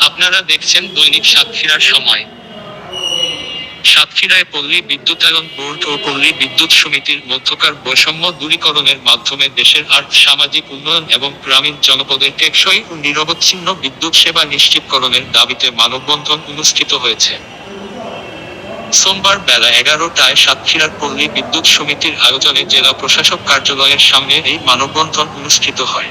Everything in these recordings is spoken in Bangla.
আপনারা দেখছেন দৈনিক সাতক্ষীরার সময়। সাতক্ষীরায় পল্লী বিদ্যুতায়ন বোর্ড ও পল্লী বিদ্যুৎ সমিতির মধ্যকার বৈষম্য দূরীকরণের মাধ্যমে দেশের আর্থ সামাজিক উন্নয়ন এবং গ্রামীণ জনপদের টেকসই ও নিরবচ্ছিন্ন বিদ্যুৎ সেবা নিশ্চিতকরণের দাবিতে মানববন্ধন অনুষ্ঠিত হয়েছে। সোমবার বেলা এগারোটায় সাতক্ষীরার পল্লী বিদ্যুৎ সমিতির আয়োজনে জেলা প্রশাসক কার্যালয়ের সামনে এই মানববন্ধন অনুষ্ঠিত হয়।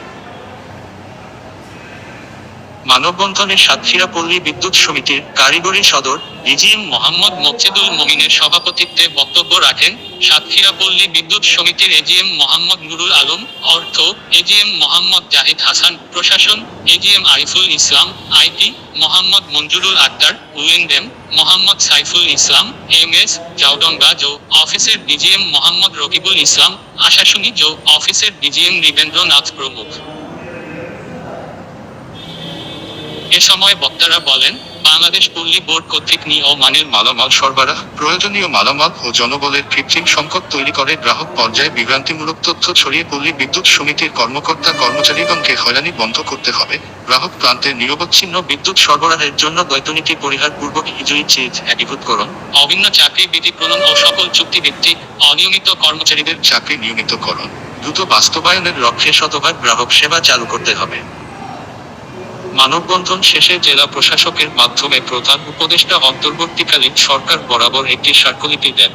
মানববন্ধনে সাতক্ষীরা পল্লী বিদ্যুৎ সমিতির কারিগরি সদর ডিজিএম মোহাম্মদ মকসেদুল মমিনের সভাপতিত্বে বক্তব্য রাখেন সাতক্ষীরা পল্লী বিদ্যুৎ সমিতির এজিএম মোহাম্মদ নুরুল আলম, অর্থ এজিএম মোহাম্মদ জাহিদ হাসান, প্রশাসন এজিএম আরিফুল ইসলাম, আইটি মোহাম্মদ মঞ্জুরুল আক্তার উইন্ডেম মোহাম্মদ সাইফুল ইসলাম এম এস জাউডঙ্গা জো অফিসের ডিজিএম মোহাম্মদ রকিবুল ইসলাম, আশাশুনি জো অফিসের ডিজিএম রিবেন্দ্রনাথ প্রমুখ। এ সময় বক্তারা বলেন, বাংলাদেশ পল্লী বোর্ড কর্তৃক নি ও মানের মালামাল সরবরাহ, প্রয়োজনীয় মালামাল ও জনবলের কৃত্রিম সংকট তৈরি করে গ্রাহক পর্যায়ে বিভ্রান্তিমূলক তথ্য ছড়িয়ে পল্লী বিদ্যুৎ সমিতির কর্মকর্তা কর্মচারীগণকে হয়রানি বন্ধ করতে হবে। গ্রাহক প্রান্তে নিরবচ্ছিন্ন বিদ্যুৎ সরবরাহের জন্য দ্বৈতনীতি পরিহার পূর্বক ইজুরি চেজ একীভূতকরণ অভিন্ন চাকরি বিধিপ্রণন ও সকল চুক্তিভিত্তিক অনিয়মিত কর্মচারীদের চাকরি নিয়মিতকরণ দ্রুত বাস্তবায়নের লক্ষ্যে শতভাগ গ্রাহক সেবা চালু করতে হবে। মানববন্ধন শেষে জেলা প্রশাসকের মাধ্যমে প্রধান উপদেষ্টা অন্তর্বর্তীকালীন সরকার বরাবর একটি সার্কুলিটি দেন।